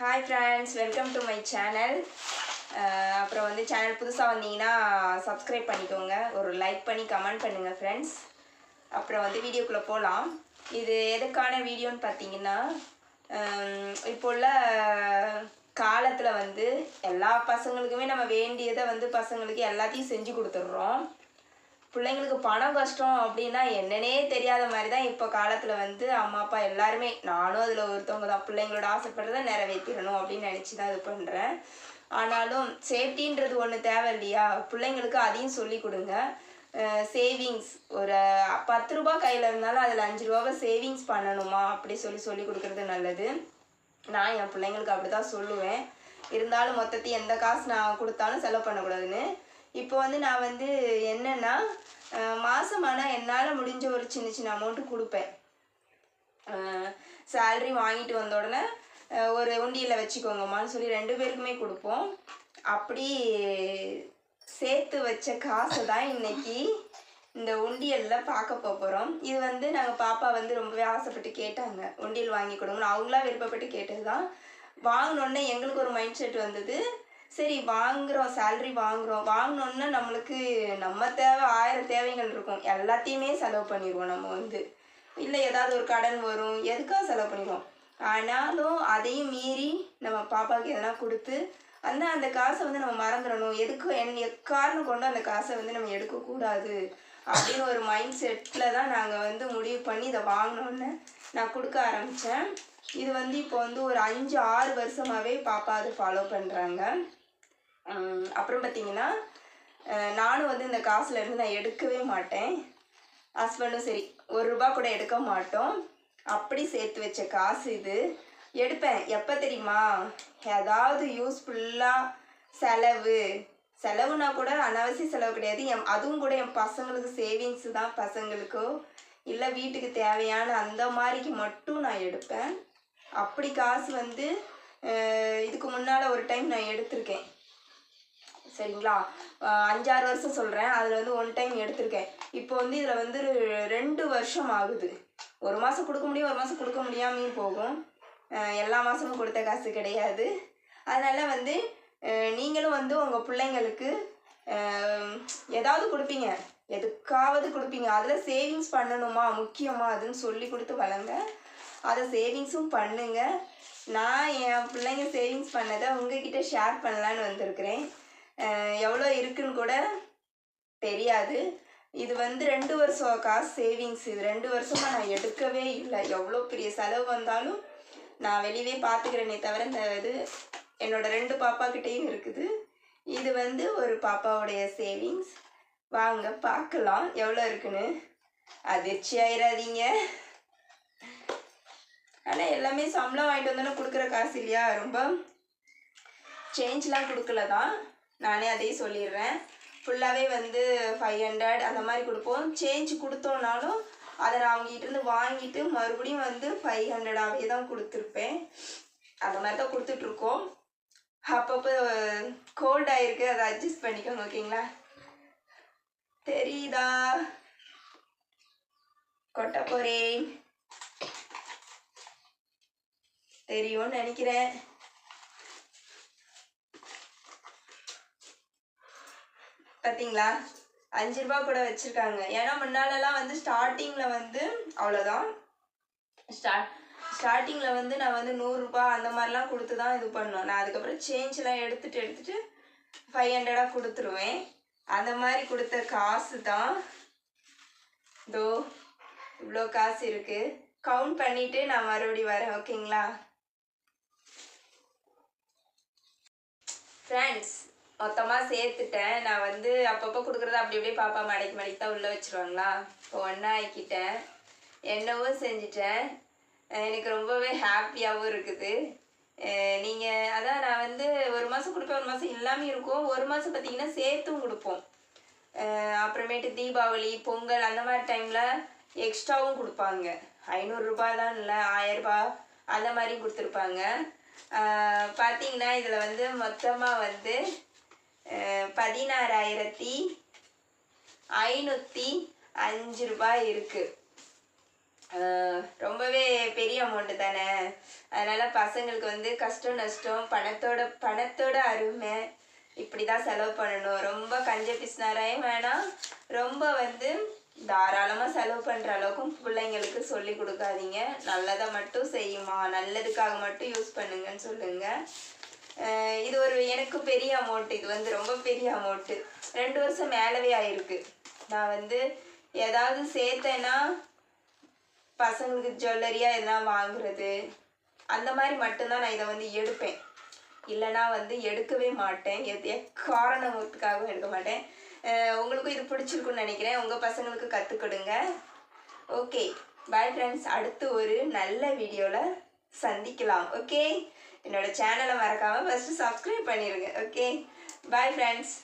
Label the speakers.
Speaker 1: Hi friends welcome to my channel அப்புறம் வந்து channel புதுசாக வந்தீங்கன்னா சப்ஸ்கிரைப் பண்ணிக்கோங்க. ஒரு லைக் பண்ணி கமெண்ட் பண்ணுங்கள் ஃப்ரெண்ட்ஸ் அப்புறம் வந்து வீடியோக்குள்ளே போகலாம் இது எதுக்கான வீடியோன்னு பார்த்தீங்கன்னா இப்போ உள்ள காலத்தில் வந்து எல்லா பசங்களுக்குமே நம்ம வேண்டியதை வந்து பசங்களுக்கு எல்லாத்தையும் செஞ்சு கொடுத்துட்றோம். பிள்ளைங்களுக்கு பணம் கஷ்டம் அப்படின்னா என்னன்னே தெரியாத மாதிரி தான் இப்போ காலத்தில் வந்து அம்மா அப்பா எல்லாருமே. நானும் அதில் ஒருத்தவங்க தான் பிள்ளைங்களோட ஆசைப்படுறதை நிறைவேற்றிடணும் அப்படின்னு நினச்சி தான் இது பண்ணுறேன் ஆனாலும் சேஃப்டின்றது ஒன்று தேவை இல்லையா? பிள்ளைங்களுக்கு அதையும் சொல்லி கொடுங்க. சேவிங்ஸ் ஒரு பத்து ரூபா கையில் இருந்தாலும் அதில் அஞ்சு ரூபாவை சேவிங்ஸ் பண்ணணுமா? அப்படி சொல்லி சொல்லி கொடுக்குறது நல்லது. நான் என் பிள்ளைங்களுக்கு அப்படி தான் சொல்லுவேன். இருந்தாலும் மொத்தத்தையும் எந்த காசு நான் கொடுத்தாலும் செலவு பண்ணக்கூடாதுன்னு. இப்போ வந்து நான் வந்து என்னன்னா மாதம் ஆனால் என்னால் முடிஞ்ச ஒரு சின்ன சின்ன அமௌண்ட்டு கொடுப்பேன். சேல்ரி வாங்கிட்டு வந்த உடனே ஒரு உண்டியில் வச்சுக்கோங்கம்மான்னு சொல்லி ரெண்டு பேருக்குமே கொடுப்போம். அப்படி சேர்த்து வச்ச காசை தான் இன்னைக்கு இந்த உண்டியலில் பார்க்க போகிறோம் இது வந்து நாங்கள் பாப்பா வந்து ரொம்பவே ஆசைப்பட்டு கேட்டாங்க. உண்டியல் வாங்கி கொடுங்கன்னு. அவங்களா விருப்பப்பட்டு கேட்டது தான் வாங்கினோடனே எங்களுக்கு ஒரு மைண்ட் செட் வந்தது. சரி வாங்குகிறோம் சேல்ரி வாங்குகிறோம் வாங்கினோன்னே நம்மளுக்கு நம்ம தேவை ஆயிரம் தேவைகள் இருக்கும். எல்லாத்தையுமே செலவு பண்ணிடுவோம் நம்ம வந்து. இல்லை ஏதாவது ஒரு கடன் வரும். எதுக்காக செலவு பண்ணிடுவோம்? ஆனாலும் அதையும் மீறி நம்ம பாப்பாவுக்கு எதனா கொடுத்து அந்த அந்த காசை வந்து நம்ம மறந்துடணும். எதுக்கு என் எக்காரணம் கொண்டு அந்த காசை வந்து நம்ம எடுக்கக்கூடாது? அப்படின்னு ஒரு மைண்ட் செட்டில் தான் நாங்கள் வந்து முடிவு பண்ணி இதை வாங்கினோன்னு நான் கொடுக்க ஆரம்பித்தேன் இது வந்து இப்போ வந்து ஒரு அஞ்சு ஆறு வருஷமாகவே பாப்பா அதை ஃபாலோ பண்ணுறாங்க அப்புறம் பார்த்தீங்கன்னா நானும் வந்து இந்த காசுலேருந்து நான் எடுக்கவே மாட்டேன். ஹஸ்பண்டும் சரி ஒரு ரூபா கூட எடுக்க மாட்டோம். அப்படி சேர்த்து வச்ச காசு இது. எடுப்பேன். எப்போ தெரியுமா? ஏதாவது யூஸ்ஃபுல்லாக செலவு. செலவுனா கூட அனாவசிய செலவு கிடையாது. என் அதுவும் கூட என் பசங்களுக்கு சேவிங்ஸ் தான் பசங்களுக்கோ. இல்லை வீட்டுக்கு தேவையான அந்த மாதிரிக்கு மட்டும் நான் எடுப்பேன். அப்படி காசு வந்து இதுக்கு முன்னால் ஒரு டைம் நான் எடுத்திருக்கேன். சரிங்களா? அஞ்சாறு வருஷம் சொல்கிறேன் அதில் வந்து ஒன் டைம் எடுத்திருக்கேன். இப்போ வந்து இதில் வந்து ரெ- ரெண்டு வருஷம் ஆகுது. ஒரு மாதம் கொடுக்க முடியும் ஒரு மாதம் கொடுக்க முடியாமையும் போகும். எல்லா மாதமும் கொடுத்த காசு கிடையாது. அதனால் வந்து நீங்களும் வந்து உங்கள் பிள்ளைங்களுக்கு ஏதாவது கொடுப்பீங்க. எதுக்காவது கொடுப்பீங்க. அதில் சேவிங்ஸ் பண்ணணுமா? முக்கியமா அதுன்னு சொல்லி கொடுத்து வளங்க. அதை சேவிங்ஸும் பண்ணுங்க. நான் என் பிள்ளைங்க சேவிங்ஸ் பண்ணதை உங்ககிட்ட ஷேர் பண்ணலான்னு வந்திருக்கிறேன். எவ்வளோ இருக்குன்னு கூட தெரியாது. இது வந்து ரெண்டு வருஷம் காசு சேவிங்ஸ் இது ரெண்டு வருஷமாக நான் எடுக்கவே இல்லை. எவ்வளோ பெரிய செலவு வந்தாலும் நான் வெளியவே பார்த்துக்கிறேனே தவிர இந்த இது என்னோடய ரெண்டு பாப்பாக்கிட்டேயும் இருக்குது. இது வந்து ஒரு பாப்பாவுடைய சேவிங்ஸ் வாங்க பார்க்கலாம். எவ்வளோ இருக்குன்னு. அதிர்ச்சி ஆயிடாதீங்க ஆனால் எல்லாமே சம்பளம் வாங்கிட்டு வந்தோன்னே கொடுக்குற காசு இல்லையா? ரொம்ப சேஞ்ச்லாம் கொடுக்கல தான். நானே அதையும் சொல்லிடுறேன். ஃபுல்லாகவே வந்து ஃபைவ் ஹண்ட்ரட் அந்த மாதிரி கொடுப்போம். சேஞ்ச் கொடுத்தோன்னாலும் அதை நான் அவங்ககிட்டருந்து வாங்கிட்டு மறுபடியும் வந்து ஃபைவ் ஹண்ட்ரடாகவே தான் கொடுத்துருப்பேன். அந்த மாதிரி தான் கொடுத்துட்ருக்கோம். அப்பப்போ கோல்ட் ஆகிருக்கு அதை அட்ஜஸ்ட் பண்ணிக்கோங்க ஓகேங்களா? தெரியுதா? கொட்ட போகிறேன் தெரியும்னு நினைக்கிறேன். பார்த்தீங்களா அஞ்சு ரூபா கூட வச்சுருக்காங்க. ஏன்னா முன்னாலலாம் வந்து ஸ்டார்டிங்கில் வந்து அவ்வளோதான் ஸ்டார்ட் ஸ்டார்டிங்கில் வந்து நான் வந்து நூறுரூபா அந்த மாதிரிலாம் கொடுத்து தான் இது பண்ணோம். நான் அதுக்கப்புறம் சேஞ்செலாம் எடுத்துட்டு எடுத்துட்டு ஃபைவ் ஹண்ட்ரடாக கொடுத்துருவேன். அந்த மாதிரி கொடுத்த காசு தான் இதோ இவ்வளோ காசு இருக்குது கவுண்ட் பண்ணிவிட்டு நான் மறுபடியும் வரேன் ஓகேங்களா ஃப்ரெண்ட்ஸ் மொத்தமாக சேர்த்துட்டேன். நான் வந்து அப்பப்போ கொடுக்குறத அப்படி அப்படியே பாப்பா மடைக்கு மடைக்கு தான் உள்ளே வச்சிருவாங்களா? இப்போ ஒன்றா ஆக்கிட்டேன். என்னவும் செஞ்சிட்டேன். எனக்கு ரொம்பவே ஹாப்பியாகவும் இருக்குது. நீங்கள் அதான் நான் வந்து ஒரு மாதம் கொடுப்பேன் ஒரு மாதம் இல்லாமல் இருக்கும். ஒரு மாதம் பார்த்தீங்கன்னா சேர்த்தும் கொடுப்போம். அப்புறமேட்டு தீபாவளி பொங்கல் அந்த மாதிரி டைமில் எக்ஸ்ட்ராவும் கொடுப்பாங்க. ஐநூறுரூபா தான் இல்லை ஆயரூபா அந்த மாதிரி கொடுத்துருப்பாங்க. பார்த்தீங்கன்னா இதில் வந்து மொத்தமாக வந்து பதினாறாயிரத்தி ஐநூற்றி அஞ்சு ரூபாய் இருக்குது ரொம்பவே பெரிய அமௌண்ட்டு தானே? அதனால் பசங்களுக்கு வந்து கஷ்டம் நஷ்டம் பணத்தோட பணத்தோட அருமை இப்படி தான் செலவு பண்ணணும். ரொம்ப கஞ்ச பிசினாராயும் வேணாம். ரொம்ப வந்து தாராளமாக செலவு பண்ணுற அளவுக்கும் பிள்ளைங்களுக்கு சொல்லி கொடுக்காதீங்க. நல்லதை மட்டும் செய்யுமா? நல்லதுக்காக மட்டும் யூஸ் பண்ணுங்கன்னு சொல்லுங்கள் இது ஒரு எனக்கு பெரிய அமௌண்ட் இது வந்து ரொம்ப பெரிய அமௌண்ட்டு ரெண்டு வருஷம் மேலவே ஆயிருக்கு. நான் வந்து ஏதாவது சேர்த்தேன்னா பசங்களுக்கு ஜுவல்லரியாக எதனா வாங்குறது அந்த மாதிரி மட்டும்தான் நான் இதை வந்து எடுப்பேன். இல்லைனா வந்து எடுக்கவே மாட்டேன். எது காரணத்துக்காகவும் எடுக்க மாட்டேன். உங்களுக்கும் இது பிடிச்சிருக்குன்னு நினைக்கிறேன். உங்கள் பசங்களுக்கு கற்றுக் கொடுங்க ஓகே பாய் ஃப்ரெண்ட்ஸ் அடுத்து ஒரு நல்ல வீடியோவில் சந்திக்கலாம். ஓகே என்னோட சேனலை மறக்காமல் ஃபஸ்ட்டு சப்ஸ்கிரைப் பண்ணிடுங்க ஓகே பாய் ஃப்ரெண்ட்ஸ்